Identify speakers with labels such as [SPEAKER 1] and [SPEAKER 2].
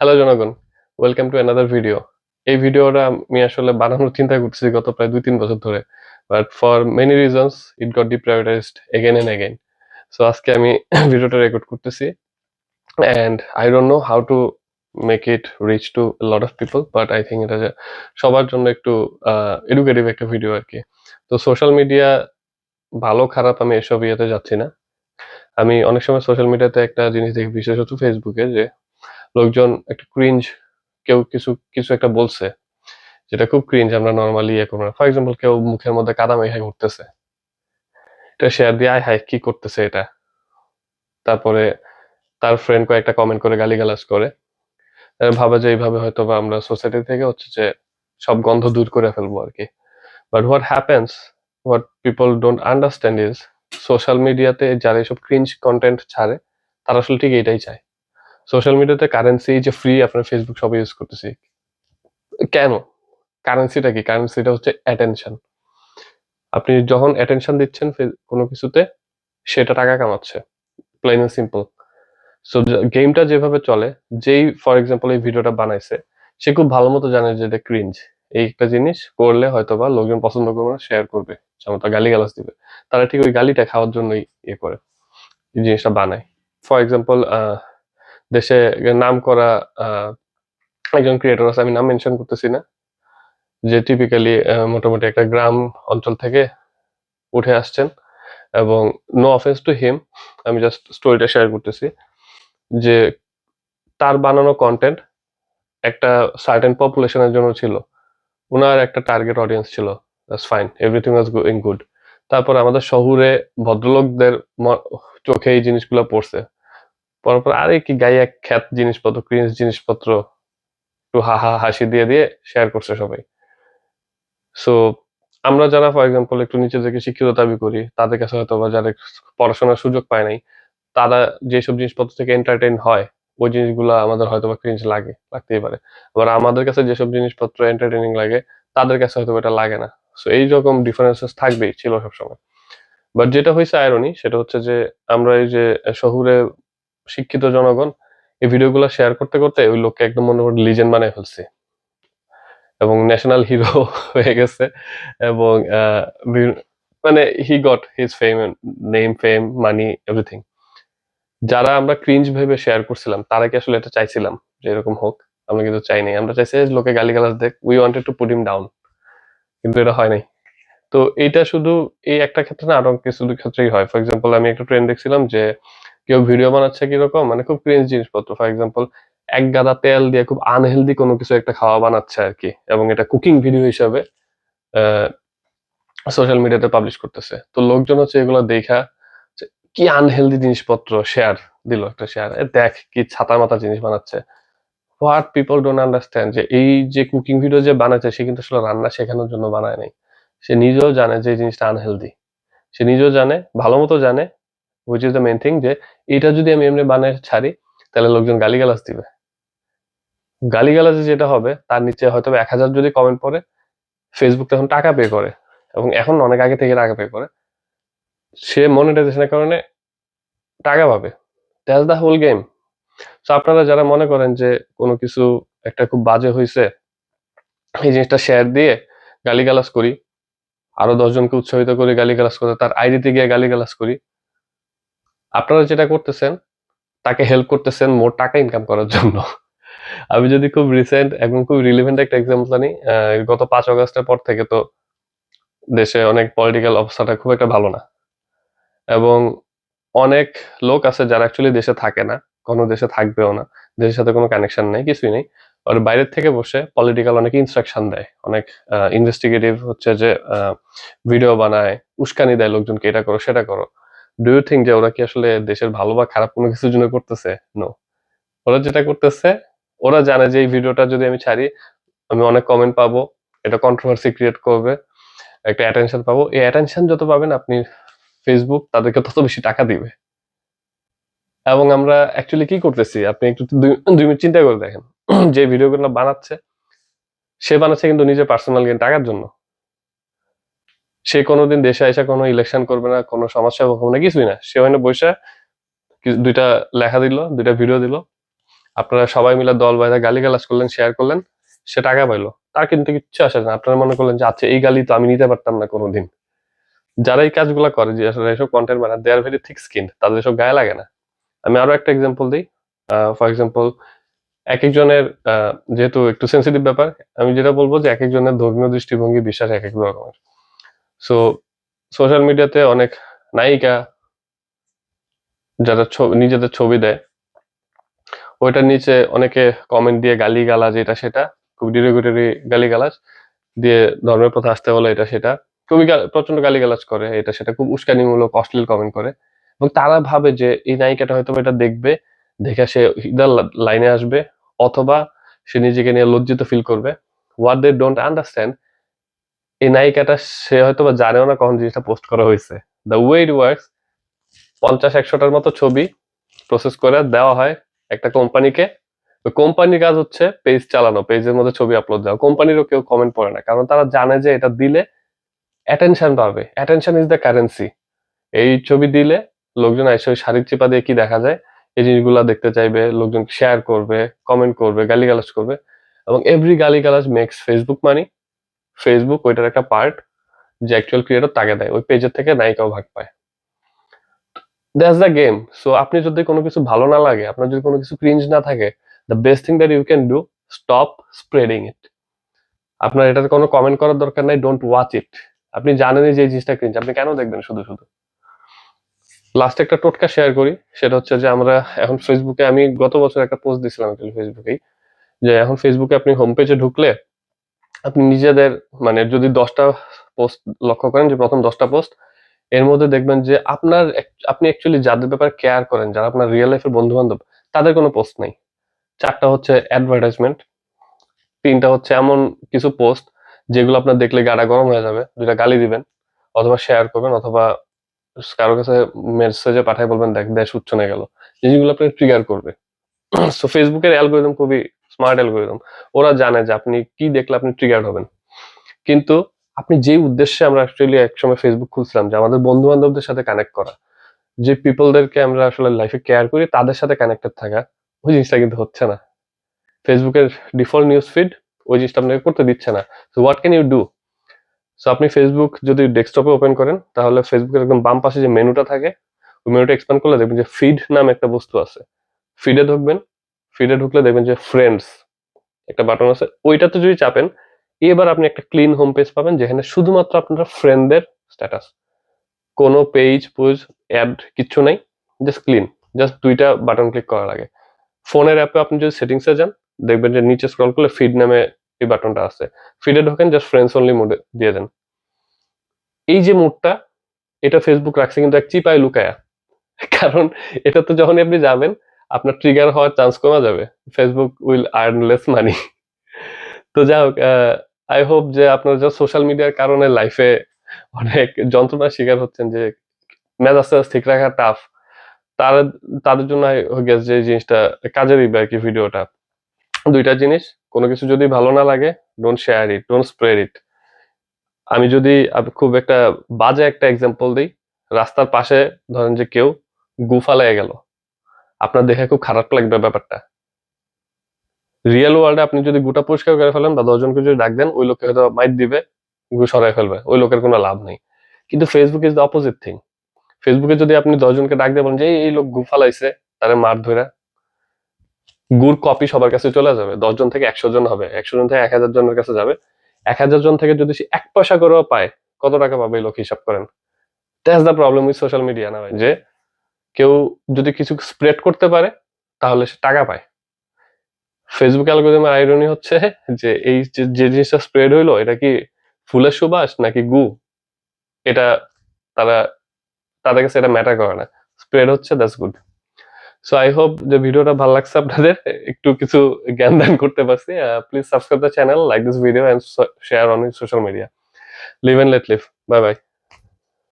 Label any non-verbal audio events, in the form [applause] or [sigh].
[SPEAKER 1] Hello জনগণ. Welcome to another video এই ভিডিওটা আমি আসলে বানানোর চিন্তা করতেছি গত প্রায় দুই, তিন বছর ধরে। But for many reasons it got deprioritized again and again so আজকে আমি [clears throat] ভিডিওটা রেকর্ড করতেছি। And I don't know how to make it reach to lot of people but I think এটা সবার জন্য একটু এডুকেটিভ একটা ভিডিও আর কি। তো সোশ্যাল মিডিয়া ভালো, খারাপ আমি এসব ইয়েতে যাচ্ছি না। আমি অনেক সময় সোশ্যাল মিডিয়াতে একটা জিনিস দেখি বিশেষত ফেসবুকে যে লোকজন একটা ক্রিঞ্জ কেউ কিছু কিছু একটা বলছে, যেটা খুব ক্রিঞ্জ আমরা নর্মালি ইয়ে করব ফর এক্সাম্পল কেউ মুখের মধ্যে কাদা মেঘায় ঘুরতেছে। এটা শেয়ার দিয়ে, আয় হাই কি করতেছে এটা? তারপরে তার ফ্রেন্ড কয়েকটা কমেন্ট করে, গালিগালাজ করে। ভাবে যে এইভাবে হয়তো বা আমরা সোসাইটি থেকে হচ্ছে যে সব গন্ধ দূর করে ফেলব আর কি। But what happens what people don't understand is social মিডিয়াতে যারা এসব ক্রিঞ্জ কন্টেন্ট ছাড়ে, তারা আসলে ঠিক এটাই চায়। সোশ্যাল মিডিয়াতে কারেন্সি যে ফ্রি আপনার ফেসবুক সব ইউজ করতেছি। কেন? কারেন্সিটা কি? কারেন্সিটা হচ্ছে অ্যাটেনশন আপনি যখন অ্যাটেনশন দিচ্ছেন কোনো কিছুতে, সেটা টাকা কামাচ্ছে। প্লেন এন্ড সিম্পল সো গেমটা যেভাবে চলে, যেই ফর এক্সাম্পল এই ভিডিওটা বানাইছে, সে খুব ভালো মতো জানে যে এটা ক্রিঞ্জ এই একটা জিনিস করলে হয়তো বা লোকজন পছন্দ করবে না শেয়ার করবে। তার গালি গালাজ দিবে। তারা ঠিক ওই গালিটা খাওয়ার জন্যই ইয়ে করে। এই জিনিসটা বানায়। ফর এক্সাম্পল দেশে নাম করা একজন ক্রিয়েটর আছে, আমি নাম মেনশন করতেছি না, যে টিপিক্যালি মোটামুটি একটা গ্রাম অঞ্চল থেকে উঠে আসছেন। এবং নো অফেন্স টু হিম আমি জাস্ট স্টোরিটা শেয়ার করতেছি, যে তার বানানো কন্টেন্ট একটা সার্টেন পপুলেশনের জন্য ছিল। ওনার একটা টার্গেট অডিয়েন্স ছিল fine everything was going good তারপর আমাদের শহুরে ভদ্রলোকদের চোখে এই জিনিসগুলো পড়ছে। পড়ার পর আরে কি গায়ে এক খ্যাত জিনিসপত্র ক্রিঞ্জ জিনিসপত্র একটু হা হা হাসি দিয়ে দিয়ে শেয়ার করছে সবাই। সো আমরা যারা ফর এক্সাম্পল একটু নিজেদেরকে শিক্ষিত দাবি করি, তাদের কাছে হয়তো বা যারা পড়াশোনার সুযোগ পায় নাই, তারা যেসব জিনিসপত্র থেকে এন্টারটেইন হয়, ওই জিনিসগুলো আমাদের হয়তো বা ক্রিঞ্জ লাগে, লাগতেই পারে। আবার আমাদের কাছে যেসব জিনিসপত্র এন্টারটেইনিং লাগে, তাদের কাছে হয়তো এটা লাগে না। সো এই রকম ডিফারেন্সেস থাকবেই ছিল সবসময়। বাট যেটা হয়েছে আয়রনি সেটা হচ্ছে যে আমরা এই যে শহুরে শিক্ষিত জনগণ এই ভিডিওগুলো শেয়ার করতে করতে ওই লোককে একদম মনে করে লিজেন্ড বানিয়ে ফেলছি। এবং ন্যাশনাল হিরো [laughs] হয়ে গেছে। এবং মানে he got his fame name fame money everything যারা আমরা ক্রিঞ্জ ভেবে শেয়ার করছিলাম, তারা কি আসলে এটা চাইছিলাম যে এরকম হোক? আমরা কিন্তু চাই নাই। আমরা চাইছি লোকে গালিগালাজ দেখ we wanted to put him down কিন্তু এটা হয় নাই। তো এইটা শুধু এই একটা ক্ষেত্রে না, আরও কিছু ক্ষেত্রেই হয়। ফর এক্সাম্পল আমি একটা ট্রেন্ড দেখছিলাম যে কেউ ভিডিও বানাচ্ছে কীরকম? মানে খুব ক্রিঞ্জ জিনিসপত্র। ফর এক্সাম্পল এক গাদা তেল দিয়ে খুব আনহেলদি কোনো কিছু একটা খাওয়া বানাচ্ছে আর কি এবং এটা কুকিং ভিডিও হিসাবে সোশ্যাল মিডিয়াতে পাবলিশ করতেছে। তো লোকজন হচ্ছে এগুলো দেখা কি আনহেলদি জিনিসপত্র শেয়ার দিল একটা শেয়ার দেখ কি ছাতা মাথা জিনিস বানাচ্ছে। হোয়াট পিপল ডোন্ট আন্ডারস্ট্যান্ড যে এই যে কুকিং ভিডিও যে বানাচ্ছে, সে কিন্তু আসলে রান্না শেখানোর জন্য বানায় নাই। সে নিজেও জানে যে এই জিনিসটা আনহেলদি সে নিজেও জানে, ভালো মতো জানে which is the main thing যে এটা যদি আমি এমনি বানায় ছাড়ি, তাহলে লোকজন গালিগালাজ দিবে। গালিগালাজে যেটা হবে, তার নিচে হয়তো এক হাজার যদি কমেন্ট পড়ে ফেসবুক তখন টাকা পে করে এবং এখন অনেক আগে থেকে টাকা পে করে। সে মনিটাইজেশনের কারণে টাকা পাবে। That's the whole game so আপনারা যারা মনে করেন যে কোনো কিছু একটা খুব বাজে হয়েছে এই জিনিসটা শেয়ার দিয়ে গালিগালাজ করি, আরও দশজনকে উৎসাহিত করে গালিগালাজ করে, তার আইডিতে গিয়ে গালিগালাজ করি আপনারা যেটা করতেছেন, তাকে হেল্প করতেছেন মোট টাকা ইনকাম করার জন্য। আমি যদি খুব রিসেন্ট এবং খুব রিলিভেন্ট একটা এক্সাম্পল আনি গত পাঁচ অগস্টের পর থেকে তো দেশে অনেক পলিটিক্যাল অবস্থাটা খুব একটা ভালো না। এবং অনেক লোক আছে যারা অ্যাকচুয়ালি দেশে থাকে না, কোনো দেশে থাকবেও না, দেশের সাথে কোনো কানেকশন নেই, কিছুই নেই। আর বাইরের থেকে বসে পলিটিক্যাল অনেক ইনস্ট্রাকশন দেয়, অনেক ইনভেস্টিগেটিভ হচ্ছে যে ভিডিও বানায়, উস্কানি দেয় লোকজনকে, এটা করো, সেটা করো। ডু ইউ থিঙ্ক যে ওরা কি আসলে দেশের ভালো বা খারাপ কোনো কিছুর জন্য করতেছে? নো ওরা যেটা করতেছে, ওরা জানে যে এই ভিডিওটা যদি আমি ছাড়ি, আমি অনেক কমেন্ট পাবো এটা কন্ট্রোভার্সি ক্রিয়েট করবে, একটা অ্যাটেনশন পাবো। এই অ্যাটেনশন যত পাবেন আপনি ফেসবুক তাদেরকে তত বেশি টাকা দিবে। এবং আমরা অ্যাকচুয়ালি কি করতেছি? আপনি একটু দুই মিনিট চিন্তা করে দেখেন। [clears throat] যে ভিডিওগুলো বানাচ্ছে, সে বানাচ্ছে কিন্তু নিজের পার্সোনাল গেন টাকার জন্য। সে কোনোদিন দেশে এসে কোনো ইলেকশন করবে না, কোনো সমাজসেবা করবে না, কিছুই না। সে হয় না দুইটা লেখা দিল, দুইটা ভিডিও দিল। আপনারা সবাই মিলে দল বাইরে গালি গালিগালাজ করলেন শেয়ার করলেন, সে টাকা পাইলো। তার কিন্তু কিচ্ছু আসে না। আপনারা মনে করলেন যে আচ্ছা এই গালি তো আমি নিতে পারতাম না কোনোদিন। যারা এই কাজগুলো করে, যে আসলে এসব কন্টেন্ট বানায় they are very thick skin তাদের এসব গায়ে লাগে না। আমি আরও একটা এক্সাম্পল দিই। ফর এক্সাম্পল এক একজনের যেহেতু একটু সেন্সিটিভ ব্যাপার, আমি যেটা বলব যে এক একজনের ধর্মীয় দৃষ্টিভঙ্গি, বিশ্বাস এক এক রকমের। সো সোশ্যাল মিডিয়াতে অনেক নায়িকা যারা ছবি, নিজেদের ছবি দেয়, ওইটার নিচে অনেকে কমেন্ট দিয়ে গালি গালাজ এটা সেটা, খুব ডিরেগুটারি গালি গালাজ দিয়ে ধর্মের পথে আসতে হলে এটা সেটা, খুবই প্রচণ্ড গালি গালাজ করে এটা সেটা, খুব উস্কানিমূলক, অশ্লীল কমেন্ট করে। এবং তারা ভাবে যে এই নায়িকাটা হয়তো এটা দেখবে, দেখে সে ইদার লাইনে আসবে অথবা সে নিজেকে নিয়ে লজ্জিত ফিল করবে। হোয়াট দে ডোন্ট আন্ডারস্ট্যান্ড এই নায়িকাটা সে হয়তো বা জানেও না কখন জিনিসটা পোস্ট করা হয়েছে। দ্য ওয়ে ইট ওয়ার্কস পঞ্চাশ একশোটার মতো ছবি প্রসেস করে দেওয়া হয় একটা কোম্পানিকে কোম্পানির কাজ হচ্ছে পেজ চালানো পেজের মধ্যে ছবি আপলোড দেওয়া। কোম্পানিরও কেউ কমেন্ট পড়ে না, কারণ তারা জানে যে এটা দিলে অ্যাটেনশন পাবে। অ্যাটেনশন ইজ দ্য কারেন্সি এই ছবি দিলে লোকজন এসে শাড়ির চিপা দিয়ে কি দেখা যায়? এই জিনিসগুলো দেখতে চাইবে, লোকজন শেয়ার করবে কমেন্ট করবে, গালিগালাজ করবে। এবং এভরি গালিগালাজ মেক্স ফেসবুক মানি ফেসবুক ওইটার একটা পার্ট যে অ্যাকচুয়াল ক্রিয়েটর তাকে দেয়। ওই পেজের থেকে নায়িকাও ভাগ পায়। দ্যাটস দ্য গেম সো আপনি যদি কোনো কিছু ভালো না লাগে, আপনার যদি কোনো কিছু ক্রিঞ্জ না থাকে the best thing that you can do stop spreading it আপনার এটাতে কোনো কমেন্ট করার দরকার নাই ডোন্ট ওয়াচ ইট আপনি জানেনই যে এই জিনিসটা ক্রিঞ্জ আপনি কেন দেখবেন শুধু শুধু? লাস্টে একটা টোটকা শেয়ার করি, সেটা হচ্ছে যে আমরা এখন ফেসবুকে আমি গত বছর একটা পোস্ট দিয়েছিলাম ফেসবুকেই যে এখন ফেসবুকে আপনি হোম পেজে ঢুকলে আপনি নিজেদের মানে যদি দশটা পোস্ট লক্ষ্য করেন যে প্রথম দশটা পোস্ট এর মধ্যে দেখবেন যে আপনার আপনি অ্যাকচুয়ালি যাদের ব্যাপারে কেয়ার করেন, যারা আপনার রিয়েল লাইফের বন্ধু বান্ধব তাদের কোনো পোস্ট নেই। চারটা হচ্ছে অ্যাডভার্টাইজমেন্ট তিনটা হচ্ছে এমন কিছু পোস্ট যেগুলো আপনার দেখলে গাড়া গরম হয়ে যাবে দুইটা গালি দিবেন, অথবা শেয়ার করবেন, অথবা কারও কাছে মেসেজে পাঠাই বলবেন, দেখ, দেশ উচ্চ নিয়ে গেল। জিনিসগুলো আপনাকে ট্রিগার করবে। সো ফেসবুকের অ্যালগোরিদম খুবই স্মার্ট অ্যালগোরিদম ওরা জানে যে আপনি কি দেখলে আপনি ট্রিগার হবেন। কিন্তু আপনি যে উদ্দেশ্যে আমরা অ্যাকচুয়ালি একসময় ফেসবুক খুলছিলাম যে আমাদের বন্ধু বান্ধবদের সাথে কানেক্ট করা, যে পিপলদেরকে আমরা আসলে লাইফে কেয়ার করি, তাদের সাথে কানেক্টেড থাকা, ওই জিনিসটা কিন্তু হচ্ছে না। ফেসবুকের ডিফল্ট নিউজ ফিড ওই জিনিসটা আপনাকে করতে দিচ্ছে না। So what can you do so আপনি ফেসবুক যদি ডেস্কটপে ওপেন করেন, তাহলে ফেসবুকের একদম বাম পাশে যে মেনুটা থাকে, ওই মেনুটা এক্সপ্যান্ড করলে দেখবেন যে ফিড নাম একটা বস্তু আছে। ফিডে ঢুকবেন ফিডে ঢুকলে দেখবেন যে ফ্রেন্ডস একটা বাটন আছে, ওইটাতে যদি চাপেন, এবার আপনি একটা ক্লিন হোম পেজ পাবেন যেখানে শুধুমাত্র আপনার ফ্রেন্ডদের স্ট্যাটাস কোনো পেজ পুজ অ্যাড কিচ্ছু নাই জাস্ট ক্লিন জাস্ট দুইটা বাটন ক্লিক করা লাগে ফোনের অ্যাপে আপনি যদি সেটিংসে যান, দেখবেন যে নিচে স্ক্রল করলে ফিড নামে এই বাটনটা আছে ফিডে ঢোকেন জাস্ট ফ্রেন্ডস অনলি মোডে দিয়ে দেন। এই যে মোডটা এটা ফেসবুক রাখছে কিন্তু এক চিপায় লুকায়া। কারণ এটা তো যখন আপনি যাবেন আপনার ট্রিগার হওয়ার চান্স কমে যাবে। Facebook will earn less money তো যাই হোক আই হোপ যে আপনার যা সোশ্যাল মিডিয়ার কারণে লাইফে অনেক যন্ত্রণার শিকার হচ্ছেন, যে মেজাজ ঠিক রাখা টাফ তার, তাদের জন্য guess যে জিনিসটা কাজে দিবে আর কি ভিডিওটা। দুইটা জিনিস, কোনো কিছু যদি ভালো না লাগে don't share it don't spread it আমি যদি খুব একটা বাজে একটা এক্সাম্পল দিই, রাস্তার পাশে ধরেন যে কেউ গুফা লেগে গেল। আপনার দেখে খুব খারাপ লাগবে ব্যাপারটা। রিয়েল ওয়ার্ল্ডে আপনি যদি গোটা পরিষ্কার করে ফেলেন বা দশজনকে যদি ডাক দেন, ওই লোককে হয়তো মাইট দিবে সরাই ফেলবে, ওই লোকের কোনো লাভ নেই। কিন্তু Facebook is the opposite thing ফেসবুকে যদি আপনি দশজনকে ডাক দিয়ে বলেন যে, এই- লোক গু ফালাইছে, তারে মার ধরে গুর কপি সবার কাছে চলে যাবে। দশজন থেকে একশো জন হবে একশো জন থেকে এক হাজার জনের কাছে যাবে। এক হাজার জন থেকে যদি সে এক পয়সা করেও পায়, কত টাকা পাবে এই লোক হিসাব করেন? That's the problem with social media না যে কেউ যদি কিছু স্প্রেড করতে পারে, তাহলে সে টাকা পায়। ফেসবুক অ্যালগোরিদমের আইরনি হচ্ছে যে এই যে জিনিসটা স্প্রেড হইল, এটা কি ফুলের সুবাস নাকি গু? এটা তারা, তাদের কাছে এটা ম্যাটার করে না। স্প্রেড হচ্ছে that's good so I hope যে ভিডিওটা ভালো লাগছে আপনাদের। একটু কিছু জ্ঞান দান করতে পারছি। Please subscribe the channel like this video and share on social media live and let live bye bye